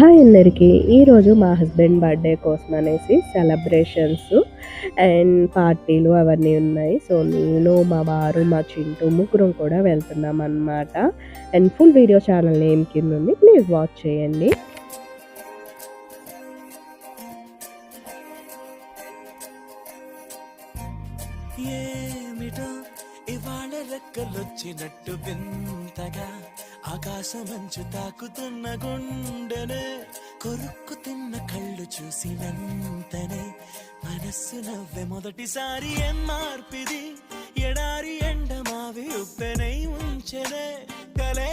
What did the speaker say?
Hi అందరికీ. ఈరోజు మా హస్బెండ్ బర్త్డే కోసం అనేసి సెలబ్రేషన్స్ అండ్ పార్టీలు అవన్నీ ఉన్నాయి. సో నేను మా వారు మా చింటూ ముగ్గురం కూడా వెళ్తున్నాం అన్నమాట. And full video channel name కింద ఉంది. ప్లీజ్ వాచ్ చేయండి. ఏమిటో ఇవాళ రెక్కలొచ్చినట్టు వింతగా ఆకాశమంచు తాకుతున్న గుండెనే కొరుక్కుతున్న కళ్ళు చూసినంతనే మనస్సు నవ్వె మొదటిసారి ఏం ఎడారి ఎండ మావి ఉప్పెనై ఉంచెనే కలే